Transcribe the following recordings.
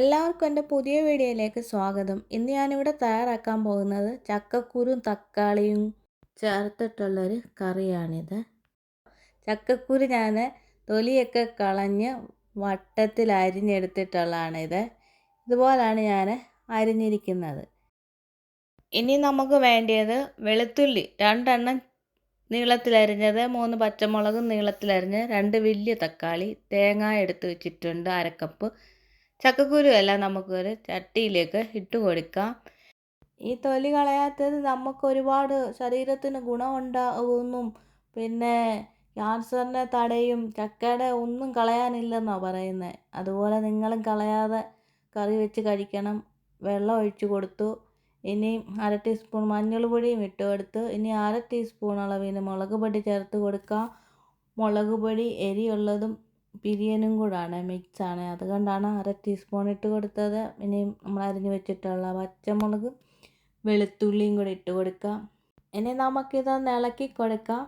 എല്ലാവർക്കും എന്റെ പുതിയ വീഡിയോയിലേക്ക് സ്വാഗതം. ഇന്ന് ഞാനിവിടെ തയ്യാറാക്കാൻ പോകുന്നത് ചക്കക്കുരും തക്കാളിയും ചേർത്തിട്ടുള്ളൊരു കറിയാണിത്. ചക്കക്കുരു ഞാൻ തൊലിയൊക്കെ കളഞ്ഞ് വട്ടത്തിൽ അരിഞ്ഞെടുത്തിട്ടുള്ളതാണിത്. ഇതുപോലാണ് ഞാൻ അരിഞ്ഞിരിക്കുന്നത്. ഇനി നമുക്ക് വേണ്ടിയത് വെളുത്തുള്ളി. രണ്ടെണ്ണം നീളത്തിലരിഞ്ഞത് മൂന്ന് പച്ചമുളകും നീളത്തിലരിഞ്ഞ് രണ്ട് വലിയ തക്കാളി തേങ്ങ എടുത്ത് വെച്ചിട്ടുണ്ട് അരക്കപ്പ്. ചക്കക്കുരു എല്ലാം നമുക്കൊരു ചട്ടിയിലേക്ക് ഇട്ട് കൊടുക്കാം. ഈ തൊലി കളയാത്തത് നമുക്ക് ഒരുപാട് ശരീരത്തിന് ഗുണമുണ്ടാകുമെന്നും പിന്നെ ക്യാൻസറിനെ തടയും ചക്കയുടെ ഒന്നും കളയാനില്ലെന്നാണ് പറയുന്നത് അതുപോലെ നിങ്ങളും കളയാതെ കറി വെച്ച് കഴിക്കണം. വെള്ളം ഒഴിച്ച് കൊടുത്തു. ഇനി അര ടീസ്പൂൺ മഞ്ഞൾ പൊടിയും ഇട്ട് കൊടുത്ത്. ഇനി അര ടീസ്പൂൺ അളവിന് മുളക് പൊടി ചേർത്ത് കൊടുക്കാം. മുളക് പൊടി എരിയുള്ളതും ബിരിയാണിയും കൂടാണ് മിക്സാണ്. അതുകൊണ്ടാണ് അര ടീസ്പൂൺ ഇട്ട് കൊടുത്തത്. ഇനി നമ്മൾ അരിഞ്ഞ് വെച്ചിട്ടുള്ള പച്ചമുളക് വെളുത്തുള്ളിയും കൂടി ഇട്ട് കൊടുക്കാം. ഇനി നമുക്കിതൊന്ന് ഇളക്കി കൊടുക്കാം.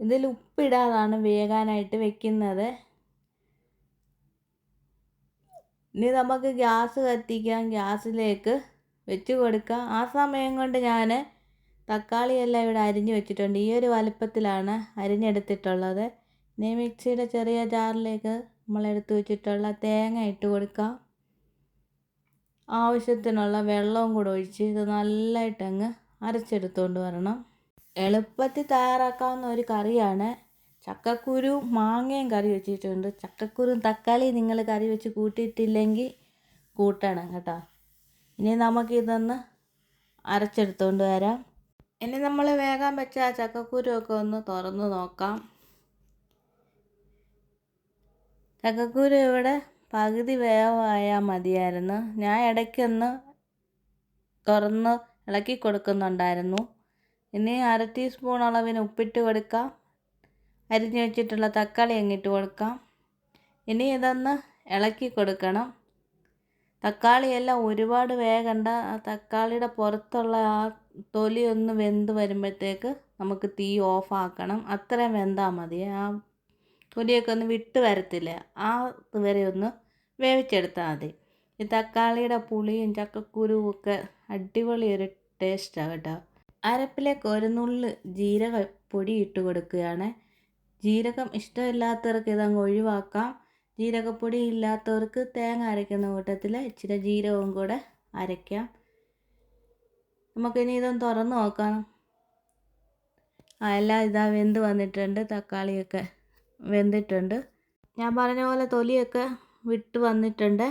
ഇതിൽ ഉപ്പിടാതാണ് വേകാനായിട്ട് വെക്കുന്നത്. ഇനി നമുക്ക് ഗ്യാസ് കത്തിക്കാം. ഗ്യാസിലേക്ക് വെച്ച് കൊടുക്കാം. ആ സമയം കൊണ്ട് ഞാൻ തക്കാളിയെല്ലാം ഇവിടെ അരിഞ്ഞ് വെച്ചിട്ടുണ്ട്. ഈ ഒരു വലുപ്പത്തിലാണ് അരിഞ്ഞെടുത്തിട്ടുള്ളത്. ഇനി മിക്സിയുടെ ചെറിയ ജാറിലേക്ക് നമ്മൾ എടുത്തു വെച്ചിട്ടുള്ള തേങ്ങ ഇട്ട് കൊടുക്കാം. ആവശ്യത്തിനുള്ള വെള്ളവും കൂടെ ഒഴിച്ച് ഇത് നല്ലതായിട്ട് അങ്ങ് അരച്ചെടുത്തുകൊണ്ട് വരണം. എളുപ്പത്തിൽ തയ്യാറാക്കാവുന്ന ഒരു കറിയാണ്. ചക്കക്കുരു മാങ്ങയും കറി വെച്ചിട്ടുണ്ട്. ചക്കക്കുരും തക്കാളി നിങ്ങൾ കറി വെച്ച് കൂട്ടിയിട്ടില്ലെങ്കിൽ കൂട്ടണം കേട്ടോ. ഇനി നമുക്കിതൊന്ന് അരച്ചെടുത്തുകൊണ്ട് വരാം. ഇനി നമ്മൾ വേഗം വെച്ച ചക്കക്കുരു ഒക്കെ ഒന്ന് തുറന്ന് നോക്കാം. ചക്കക്കുരു ഇവിടെ പകുതി വേവായാൽ മതിയായിരുന്നു. ഞാൻ ഇടയ്ക്കൊന്ന് തുറന്ന് ഇളക്കി കൊടുക്കുന്നുണ്ടായിരുന്നു. ഇനി അര ടീസ്പൂൺ അളവിന് ഉപ്പിട്ട് കൊടുക്കാം. അരിഞ്ഞു വെച്ചിട്ടുള്ള തക്കാളി അങ്ങിട്ട് കൊടുക്കാം. ഇനി ഇതൊന്ന് ഇളക്കി കൊടുക്കണം. തക്കാളിയെല്ലാം ഒരുപാട് വേഗണ്ട. ആ തക്കാളിയുടെ പുറത്തുള്ള ആ തൊലി ഒന്ന് വെന്ത് വരുമ്പോഴത്തേക്ക് നമുക്ക് തീ ഓഫാക്കണം അത്രയും വെന്താൽ മതി. ആ തൊലിയൊക്കെ ഒന്ന് വിട്ട് വരത്തില്ല. ആ വരെ ഒന്ന് വേവിച്ചെടുത്താൽ മതി. ഈ തക്കാളിയുടെ പുളിയും ചക്കക്കുരുവും ഒക്കെ അടിപൊളി ഒരു ടേസ്റ്റാണ് കേട്ടോ. അരപ്പിലേക്ക് ഒരു നുള്ള് പൊടി ഇട്ട് കൊടുക്കുകയാണ്. ജീരകം ഇഷ്ടമില്ലാത്തവർക്ക് ഇതങ്ങ് ഒഴിവാക്കാം. ജീരകപ്പൊടി ഇല്ലാത്തവർക്ക് തേങ്ങ അരയ്ക്കുന്ന കൂട്ടത്തിൽ ഇച്ചിരി ജീരകവും കൂടെ അരയ്ക്കാം. നമുക്കിനി ഇതൊന്ന് തുറന്ന് നോക്കാം. ആ എല്ലാം ഇതാ വെന്ത് വന്നിട്ടുണ്ട്. തക്കാളിയൊക്കെ വെന്തിട്ടുണ്ട്. ഞാൻ പറഞ്ഞ പോലെ തൊലിയൊക്കെ വിട്ട് വന്നിട്ടുണ്ട്.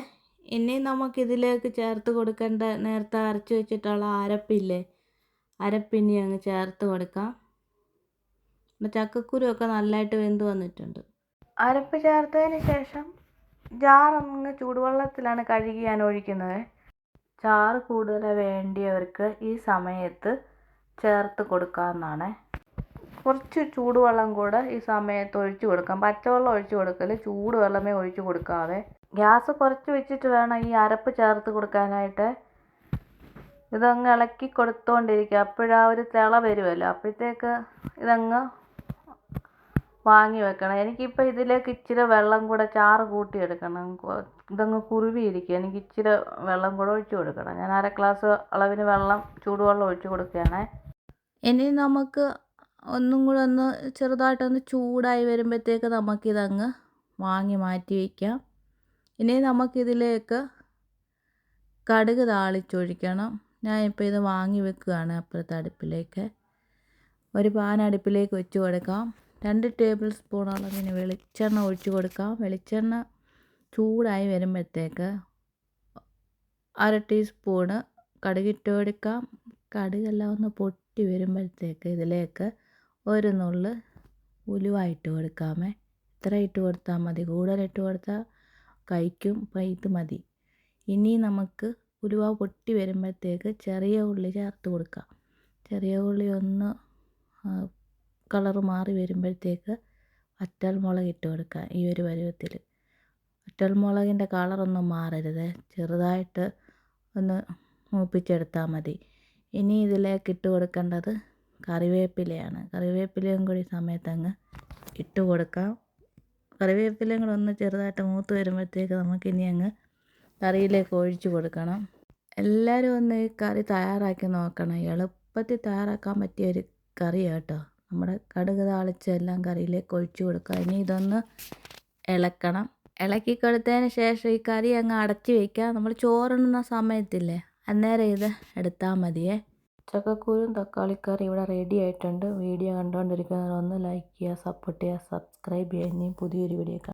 ഇനി നമുക്കിതിലേക്ക് ചേർത്ത് കൊടുക്കേണ്ട നേരത്തെ അരച്ച് വെച്ചിട്ടുള്ള അരപ്പില്ലേ അരപ്പിനി അങ്ങ് ചേർത്ത് കൊടുക്കാം. ചക്കക്കുരുവൊക്കെ നല്ലതായിട്ട് വെന്ത് വന്നിട്ടുണ്ട്. അരപ്പ് ചേർത്തതിന് ശേഷം ജാറങ്ങ് ചൂടുവെള്ളത്തിലാണ് കഴുകി ഞാൻ ഒഴിക്കുന്നത്. ചാറ് കൂടുതൽ വേണ്ടിയവർക്ക് ഈ സമയത്ത് ചേർത്ത് കൊടുക്കാവുന്നതാണ്. കുറച്ച് ചൂടുവെള്ളം കൂടെ ഈ സമയത്ത് ഒഴിച്ച് കൊടുക്കാം. പച്ചവെള്ളം ഒഴിച്ച് കൊടുക്കൽ ചൂടുവെള്ളമേ ഒഴിച്ച് കൊടുക്കാതെ ഗ്യാസ് കുറച്ച് വെച്ചിട്ട് വേണം ഈ അരപ്പ് ചേർത്ത് കൊടുക്കാനായിട്ട്. ഇതങ്ങ് ഇളക്കി കൊടുത്തുകൊണ്ടിരിക്കുക അപ്പോഴാ ഒരു തിള വരുമല്ലോ അപ്പോഴത്തേക്ക് ഇതങ്ങ് വാങ്ങി വെക്കണം. എനിക്കിപ്പോൾ ഇതിലേക്ക് ഇച്ചിരി വെള്ളം കൂടെ ചാറ് കൂട്ടിയെടുക്കണം ഇതങ്ങ് കുറുവിയിരിക്കുക. എനിക്ക് ഇച്ചിരി വെള്ളം കൂടെ ഒഴിച്ചു കൊടുക്കണം. ഞാൻ അര ഗ്ലാസ് അളവിന് വെള്ളം ചൂടുവെള്ളം ഒഴിച്ചു കൊടുക്കുകയാണേ. ഇനി നമുക്ക് ഒന്നും കൂടെ ഒന്ന് ചെറുതായിട്ടൊന്ന് ചൂടായി വരുമ്പോഴത്തേക്ക് നമുക്കിതങ്ങ് വാങ്ങി മാറ്റി വയ്ക്കാം. ഇനി നമുക്കിതിലേക്ക് കടുക് താളിച്ചൊഴിക്കണം. ഞാൻ ഇപ്പോൾ ഇത് വാങ്ങി വെക്കുകയാണ് അപ്പുറത്തെ അടുപ്പിലേക്ക്. ഒരു പാൻ അടുപ്പിലേക്ക് വെച്ച് കൊടുക്കാം. രണ്ട് ടേബിൾ സ്പൂൺ അളവിന് വെളിച്ചെണ്ണ ഒഴിച്ച് കൊടുക്കാം. വെളിച്ചെണ്ണ ചൂടായി വരുമ്പോഴത്തേക്ക് അര ടീസ്പൂണ് കടുകിട്ട് കൊടുക്കാം കടുകെല്ലാം ഒന്ന് പൊട്ടി വരുമ്പോഴത്തേക്ക് ഇതിലേക്ക് ഒരു നുള്ള് ഉലുവ ഇട്ട് കൊടുക്കാമേ. ഇത്ര ഇട്ട് കൊടുത്താൽ മതി. കൂടുതൽ ഇട്ട് കൊടുത്താൽ കഴിക്കും. അപ്പം ഇത് മതി. ഇനി നമുക്ക് ഉലുവ പൊട്ടി വരുമ്പോഴത്തേക്ക് ചെറിയ ഉള്ളി ചേർത്ത് കൊടുക്കാം. ചെറിയ ഉള്ളി ഒന്ന് കളറ് മാറി വരുമ്പോഴത്തേക്ക് വറ്റൽമുളക് ഇട്ട് കൊടുക്കുക ഈ ഒരു പരുവത്തിൽ. വറ്റൽമുളകിന്റെ കളറൊന്നും മാറരുത്. ചെറുതായിട്ട് ഒന്ന് മൂപ്പിച്ചെടുത്താൽ മതി. ഇനി ഇതിലേക്ക് ഇട്ട് കൊടുക്കേണ്ടത് കറിവേപ്പിലയാണ്. കറിവേപ്പിലയും കൂടി സമയത്ത് അങ്ങ് ഇട്ട് കൊടുക്കാം. കറിവേപ്പിലയും കൂടെ ഒന്ന് ചെറുതായിട്ട് മൂത്ത് വരുമ്പോഴത്തേക്ക് നമുക്കിനി അങ്ങ് കറിയിലേക്ക് ഒഴിച്ചു കൊടുക്കണം. എല്ലാവരും ഒന്ന് ഈ കറി തയ്യാറാക്കി നോക്കണം. എളുപ്പത്തിൽ തയ്യാറാക്കാൻ പറ്റിയ ഒരു കറിയാണ് കേട്ടോ. നമ്മുടെ കടുക് താളിച്ച് എല്ലാം കറിയിലേക്ക് ഒഴിച്ചു കൊടുക്കുക. ഇനി ഇതൊന്ന് ഇളക്കണം. ഇളക്കി കൊടുത്തതിന് ശേഷം ഈ കറി അങ്ങ് അടച്ചു വയ്ക്കുക നമ്മൾ ചോറുണ്ണുന്ന സമയത്തില്ലേ? അന്നേരം ഇത് എടുത്താൽ മതിയേ. ചക്കക്കുരും തക്കാളിക്കറി ഇവിടെ റെഡി ആയിട്ടുണ്ട്. വീഡിയോ കണ്ടുകൊണ്ടിരിക്കുന്നവർ ഒന്ന് ലൈക്ക് ചെയ്യുക സപ്പോർട്ട് ചെയ്യുക സബ്സ്ക്രൈബ് ചെയ്യുക. ഇനിയും പുതിയൊരു വീഡിയോ കാണാം